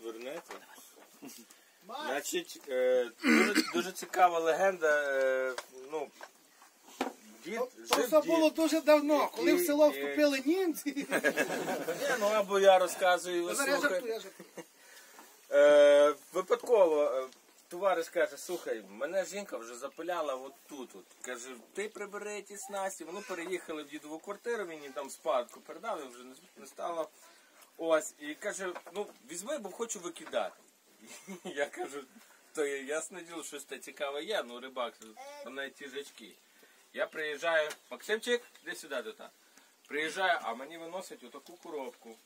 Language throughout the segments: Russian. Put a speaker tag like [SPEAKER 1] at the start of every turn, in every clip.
[SPEAKER 1] Вернеться. Значить, е, дуже, дуже цікава легенда. Е, ну, дід,
[SPEAKER 2] то
[SPEAKER 1] жив дід.
[SPEAKER 2] було дуже давно, коли в село
[SPEAKER 1] І-
[SPEAKER 2] вступили німці.
[SPEAKER 1] Ні, ну або я розказую, ви
[SPEAKER 2] Зараз я жартую, я жартую.
[SPEAKER 1] Е, випадково е, товариш каже, слухай, мене жінка вже запиляла от тут. От. Каже, ти прибери ті снасті. Вони переїхали в дідову квартиру, він їй там спадку передали, вже не, не стало. Ось, і каже, ну візьми, бо хочу викидати. Я кажу, то ясне діло, щось те цікаве є, ну рибак, навіть ті жачки. Я приїжджаю, Максимчик, де сюди до та. Приїжджаю, а мені виносять отаку коробку.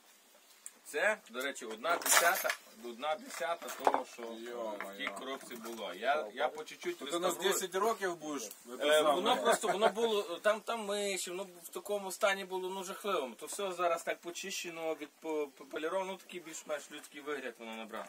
[SPEAKER 1] Це, до речі, одна десята, одна десята того, що в тій коробці було. Я, я по чуть-чуть
[SPEAKER 3] Ти нас
[SPEAKER 1] реставрую.
[SPEAKER 3] 10 років будеш.
[SPEAKER 1] Е, воно просто воно було там, там миші, воно в такому стані було ну жахливому. То все зараз так почищено, від поліровано, ну такий більш-менш людський вигляд воно набрав.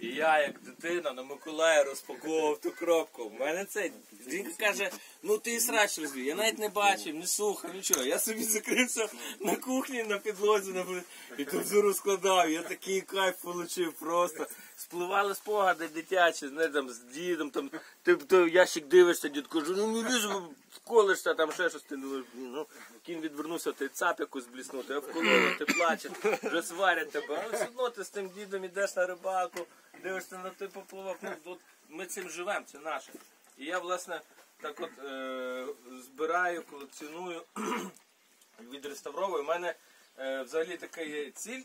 [SPEAKER 1] І я, як дитина, на Миколая розпаковував ту коробку. У мене це жінка каже, ну ти і срач розвів. Я навіть не бачив, не слухав, нічого. Я собі закрився на кухні на підлозі на і тут все розкладав. Я такий кайф отримав просто. Спливали спогади дитячі, не там з дідом, там ти то ящик дивишся, дід каже, ну не лізь, вколишся, там ще щось ти ну, ну кінь відвернувся, ти цап якусь бліснути, а вкололи, ти плачеш, вже сварять тебе, але все одно ти з тим дідом ідеш на рибалку, дивишся на той поплавок. Ну, от ми цим живемо, це наше. І я, власне, так от е, збираю, колекціоную, відреставровую. У мене е, взагалі така є ціль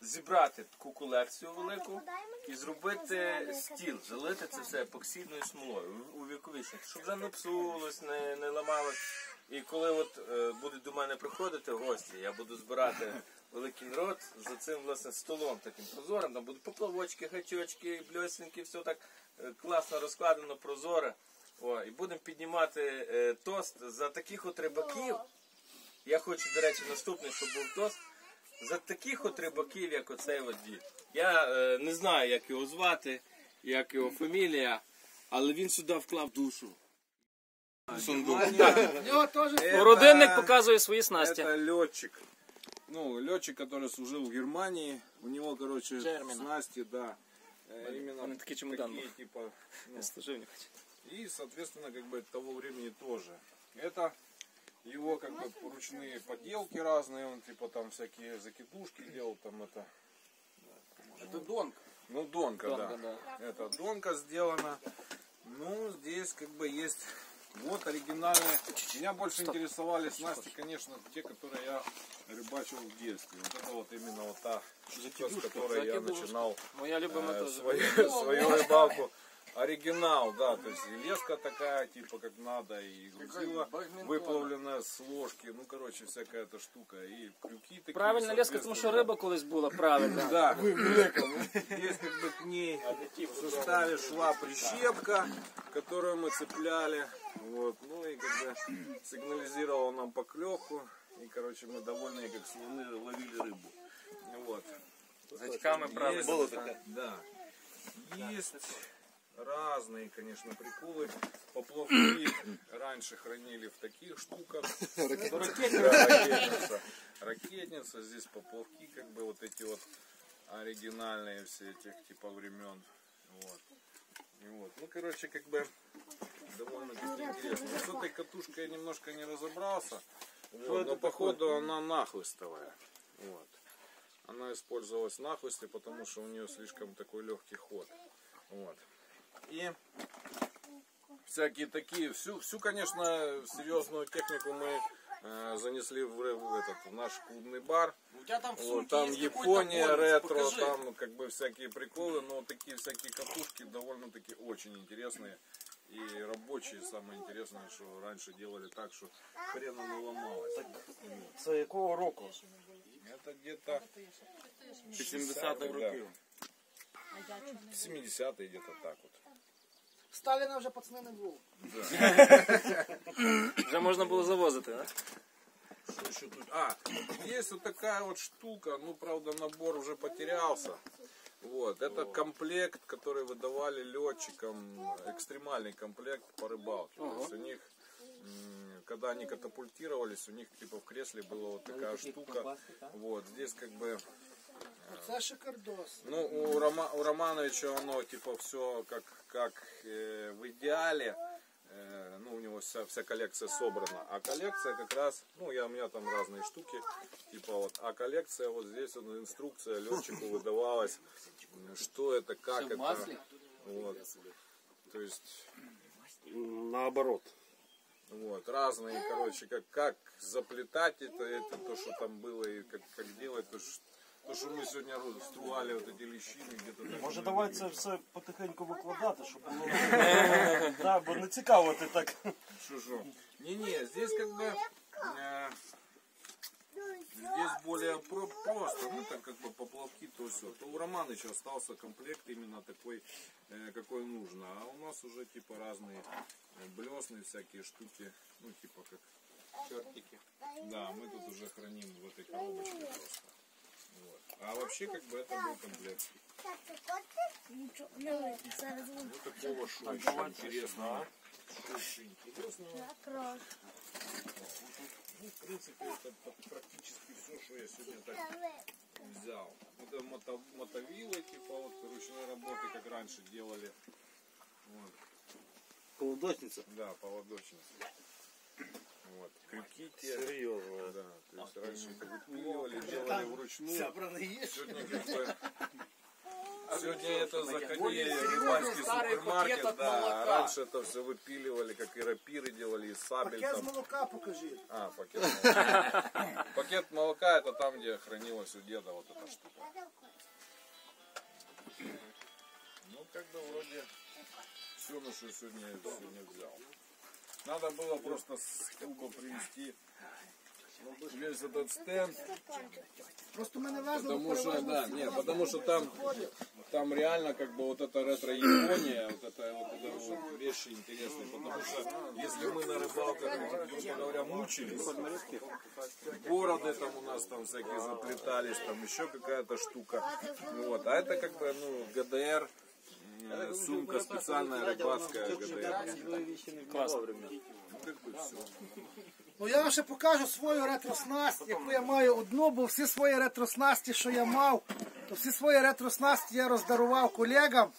[SPEAKER 1] зібрати таку колекцію велику і зробити стіл, залити це все епоксидною смолою у віковічних, щоб вже не псулось, не, не ламалось. І коли от е, будуть до мене приходити гості, я буду збирати великий народ за цим власне столом таким прозорим. Там будуть поплавочки, гачочки, бльосінки, все так е, класно розкладено, прозоре. О, і будемо піднімати е, тост за таких от рибаків. Я хочу, до речі, наступний, щоб був тост За таких от рибаків, як оцей от дід. Я е, не знаю, як його звати, як його фамілія, але він сюди вклав душу. Сундук.
[SPEAKER 2] В нього теж
[SPEAKER 4] Родинник показує свої снасті.
[SPEAKER 3] Это летчик. Ну, летчик, который служил в Германии. У него, короче,
[SPEAKER 4] Джермина.
[SPEAKER 3] снасти, да. Э, Именно
[SPEAKER 4] Он такие чемоданы.
[SPEAKER 3] такие, типа, ну,
[SPEAKER 4] Служив не хочу.
[SPEAKER 3] И, соответственно, как бы того времени тоже. Это его как бы ручные поделки разные, он типа там всякие закидушки делал, там это. Это донка. Ну, донка,
[SPEAKER 4] Донка,
[SPEAKER 3] да. Это донка сделана. Ну, здесь как бы есть вот оригинальные. Меня больше интересовали снасти, конечно, те, которые я рыбачил в детстве. Вот это вот именно вот та, с которой я начинал
[SPEAKER 4] Моя
[SPEAKER 3] э, свою, свою рыбалку. Оригинал, да, то есть леска такая, типа как надо, и грузила выплавленная с ложки, ну короче, всякая эта штука, и крюки такие.
[SPEAKER 4] Правильна леска, тому що риба колись була правильна.
[SPEAKER 3] Да, здесь как бы к ней в составе шла прищепка, которую мы цепляли, вот, ну и как бы сигнализировала нам поклевку, и короче мы довольные как слоны ловили рыбу, вот.
[SPEAKER 1] Зачками
[SPEAKER 3] Есть, Да. Есть разные, конечно, приколы. Поплавки раньше хранили в таких штуках. Ракетница. Ракетница. Здесь поплавки, как бы вот эти вот оригинальные все этих типа времен. Вот. И вот. Ну, короче, как бы довольно-таки интересно. Вот с этой катушкой я немножко не разобрался. Вот, но походу она нахлыстовая. Вот. Она использовалась в нахлысте, потому что у нее слишком такой легкий ход. Вот. И всякие такие, всю, всю, конечно, серьезную технику мы э, занесли в, в этот в наш клубный бар.
[SPEAKER 5] У тебя там в
[SPEAKER 3] Вот, там Япония, ретро,
[SPEAKER 5] покажи.
[SPEAKER 3] там как бы всякие приколы, но такие всякие катушки довольно-таки очень интересные. И рабочие, самое интересное, что раньше делали так, что хрена не ломалось.
[SPEAKER 1] Це якого року?
[SPEAKER 3] Это где-то
[SPEAKER 1] 80-х
[SPEAKER 3] да.
[SPEAKER 1] років.
[SPEAKER 3] 70-е где-то так вот.
[SPEAKER 2] Сталіна вже пацани не було.
[SPEAKER 4] Вже можна було завозити, так?
[SPEAKER 3] Что еще тут? А, есть вот такая вот штука, ну, правда, набор уже потерялся. Вот, это комплект, который выдавали летчикам, экстремальный комплект по рыбалке. То есть у них, м, когда они катапультировались, у них типа в кресле была вот такая штука. Вот, здесь как бы
[SPEAKER 2] Це шикардос.
[SPEAKER 3] Ну, у, Рома, у Романовича оно, типа, все как, как э, в идеале. Э, ну, у него вся, вся коллекция собрана. А коллекция как раз, ну, я, у меня там разные штуки, типа вот, а коллекция вот здесь вот инструкция летчику выдавалась, что это, как это. Вот. То есть,
[SPEAKER 5] Наоборот.
[SPEAKER 3] вот, разные, короче, как, как заплетать это, это, то, что там было, и как, как делать, то, что, то, що ми сьогодні роз- стругали вот эти ліщини, где-то там.
[SPEAKER 5] Може давай це все потихеньку викладати, щоб було. Да, бо не цікаво ти так.
[SPEAKER 3] Шо-шо. Не-не, здесь как бы э, здесь более про- просто, ну так как бы поплавки, то все. То у Романыча остался комплект именно такой, э, какой нужно. А у нас уже типа разные э, блесны, всякие штуки, ну типа как чертики. Да, мы тут уже храним в этой коробочке просто. Вот. А вообще как бы это был комплект.
[SPEAKER 6] Зараз
[SPEAKER 3] Ну такого шо еще интересного. Что еще интересного? Ну, в принципе, это практически все, что я сегодня так взял. Это мото, мотовилы, типа вот ручной работы, как раньше делали. Вот,
[SPEAKER 5] Колодочниця.
[SPEAKER 3] да, поводочницы. Вот, крюки те.
[SPEAKER 5] Серйозно.
[SPEAKER 3] Да, то есть раньше это выпиливали, делали вручную.
[SPEAKER 2] Забраний є.
[SPEAKER 3] Сегодня как бы... Сегодня это заходили в рыбальский супермаркет, да, раньше это все выпиливали, как и рапиры делали, и сабель
[SPEAKER 2] Пакет
[SPEAKER 3] там.
[SPEAKER 2] молока покажи.
[SPEAKER 3] А, пакет молока. Пакет молока это там, где хранилась у деда вот эта штука. Ну, как бы вроде все, на что сегодня, сегодня взял. Надо было просто с клуба привезти. Весь этот стенд,
[SPEAKER 2] Просто мене везли.
[SPEAKER 3] потому что, да, нет, потому что там, там реально как бы вот эта ретро-Япония, вот это вот, это вот вещи интересные, потому что если мы на рыбалках, грубо говоря, мучились, города там у нас там всякие заплетались, там еще какая-то штука, вот, а это как бы, ну, ГДР, сумка специальная рыбацкая ГДР,
[SPEAKER 4] Клас.
[SPEAKER 3] ну как бы все.
[SPEAKER 2] Ну я вам ще покажу свою ретро-снасть, яку я маю одну, бо всі свої ретро-снасті, що я мав, то всі свої ретро-снасті я роздарував колегам.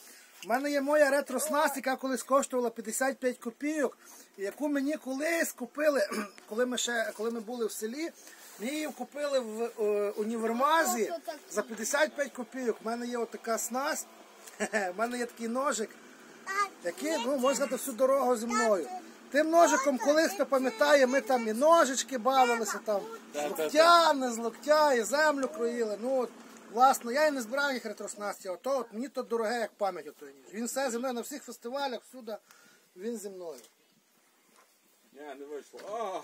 [SPEAKER 2] У мене є моя ретро-снасть, яка колись коштувала 55 копійок, яку мені колись купили, коли ми ще коли ми були в селі. Мені її купили в е, універмазі за 55 копійок. У мене є отака снасть, у мене є такий ножик, який ну, можна сказати, всю дорогу зі мною. Тим ножиком, колись хто пам'ятає, ми там і ножички бавилися, там, з локтя, не з локтя, і землю кроїли. Ну, от, власне, я і не збирав їх ретроснасті, ото от, мені то дороге, як пам'ять отой ніж. Він все зі мною на всіх фестивалях, всюди він зі мною.
[SPEAKER 3] Не, не вийшло. А,